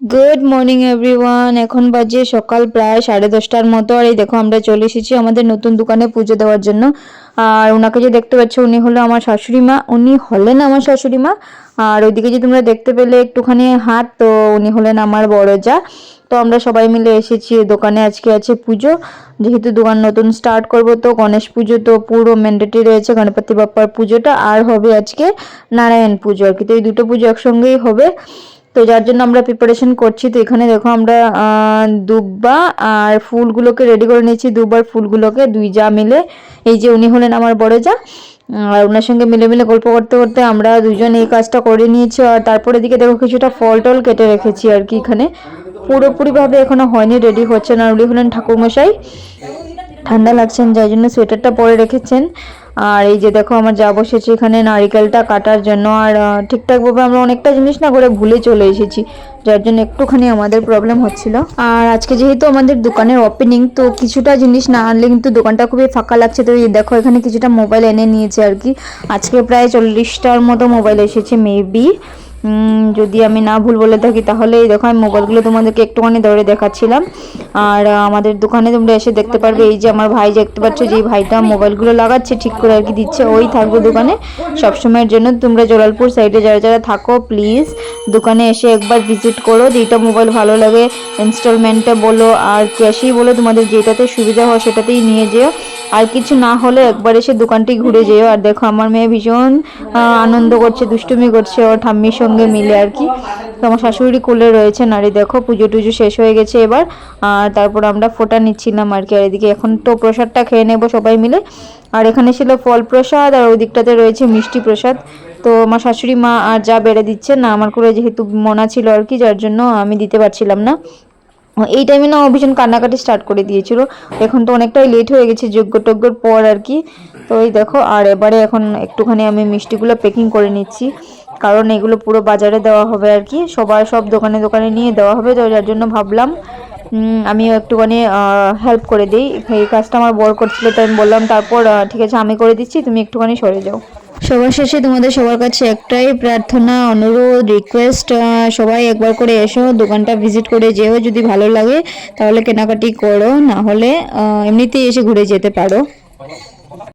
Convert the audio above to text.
Good morning everyone এখন বাজে সকাল প্রায় সাড়ে দশটার মতো। আর এই দেখো, আমরা চলে এসেছি আমাদের নতুন দোকানে পুজো দেওয়ার জন্য। আর ওনাকে যে দেখতে পাচ্ছ, উনি হলো আমার শাশুড়ি মা। উনি হলেন আমার শাশুড়ি মা। আর ওইদিকে যে তোমরা দেখতে পেলে একটুখানি হাত, তো উনি হলেন আমার বড় যা তো আমরা সবাই মিলে এসেছি দোকানে। আজকে আছে পুজো। যেহেতু দোকান নতুন স্টার্ট করব, তো গণেশ পুজো তো পুরো ম্যান্ডেটরি রয়েছে, গণপতি বাপ্পার পুজোটা। আর হবে আজকে নারায়ণ পুজো। আর কি, তো এই দুটো পুজো একসঙ্গেই হবে। তো যার জন্য আমরা প্রিপারেশন করছি, তো এখানে দেখো আমরা দুব্বা আর ফুলগুলোকে রেডি করে নিয়েছি। দুবার ফুলগুলোকে দুই যা মিলে। এই যে উনি হলেন আমার বড় যা আর ওনার সঙ্গে মিলে মিলে গল্প করতে করতে আমরা দুজন এই কাজটা করে নিয়েছি। আর তারপরে দিকে দেখো কিছুটা ফল টল কেটে রেখেছি আর কি এখানে। পুরোপুরিভাবে এখনও হয়নি রেডি হচ্ছে না। উনি হলেন ঠাকুরমশাই। ঠান্ডা লাগছেন যাই জন্য সোয়েটারটা পরে রেখেছেন। আর এই যে দেখো, আমার যা বসেছে এখানে নারিকেলটা কাটার জন্য। আর ঠিকঠাকভাবে আমরা অনেকটা জিনিস না করে ভুলে চলে এসেছি, যার জন্য একটুখানি আমাদের প্রবলেম হচ্ছিল। আর আজকে যেহেতু আমাদের দোকানের ওপেনিং তো কিছুটা জিনিস না আনলে কিন্তু দোকানটা খুবই ফাঁকা লাগছে। তো দেখো, এখানে কিছুটা মোবাইল এনে নিয়েছে আর কি। আজকে প্রায় চল্লিশটার মতো মোবাইল এসেছে মেবি যদি আমি না ভুল বলে থাকি তাহলে এই দেখো, আমি মোবাইলগুলো তোমাদেরকে একটুখানি ধরে দেখাচ্ছিলাম। আর আমাদের দোকানে তোমরা এসে দেখতে পারবে, এই যে আমার ভাই দেখতে পাচ্ছ, যে ভাইটা মোবাইলগুলো লাগাচ্ছে, ঠিক করে আর কি দিচ্ছে, ওই থাকবে দোকানে। সবসময়ের জন্য তোমরা জলালপুর সাইডে যারা যারা থাকো প্লিজ দোকানে এসে একবার ভিজিট করো যেটা মোবাইল ভালো লাগে ইনস্টলমেন্টে বলো, আর ক্যাশেই বলো, তোমাদের যেটাতে সুবিধা হয়, সেটাতেই নিয়ে যেও। আর কিছু না হলে একবার এসে দোকানটি ঘুরে যেও। আর দেখো, আমার মেয়ে ভীষণ আনন্দ করছে, দুষ্টুমি করছে, ওর ঠাম্মির মিলে আর কি। তো আমার শাশুড়ি কোলে রয়েছে নারী দেখো, পুজো টুজো শেষ হয়ে গেছে এবার। আর তারপর আমরা ফোটা নিচ্ছিলাম আর কি, আর এদিকে এখন তো প্রসাদটা খেয়ে নেব সবাই মিলে। আর এখানে ছিল ফল প্রসাদ, আর ওই দিকটাতে রয়েছে মিষ্টি প্রসাদ। তো আমার শাশুড়ি মা আর যা বেড়ে দিচ্ছে, না, আমার করে যেহেতু মনা ছিল আর কি, যার জন্য আমি দিতে পারছিলাম না। এই টাইমে না ও ভীষণ কান্নাকাটি স্টার্ট করে দিয়েছিল। এখন তো অনেকটাই লেট হয়ে গেছে, যজ্ঞ টজ্ঞর পর আর কি। তো এই দেখো, আর এবারে এখন একটুখানি আমি মিষ্টিগুলো প্যাকিং করে নিচ্ছি। কারণ এগুলো পুরো বাজারে দেওয়া হবে আর কি। সবার সব দোকানে দোকানে নিয়ে দেওয়া হবে, তো যার জন্য ভাবলাম আমিও একটুখানি হেল্প করে দিই। এই কাজটা আমার বর করছিল, তো আমি বললাম, তারপর ঠিক আছে, আমি করে দিচ্ছি, তুমি একটুখানি সরে যাও। সবার শেষে তোমাদের সবার কাছে একটাই প্রার্থনা, অনুরোধ রিকোয়েস্ট সবাই একবার করে এসো, দোকানটা ভিজিট করে যেও, যদি ভালো লাগে, তাহলে কেনাকাটি করো, না হলে এমনিতেই এসে ঘুরে যেতে পারো।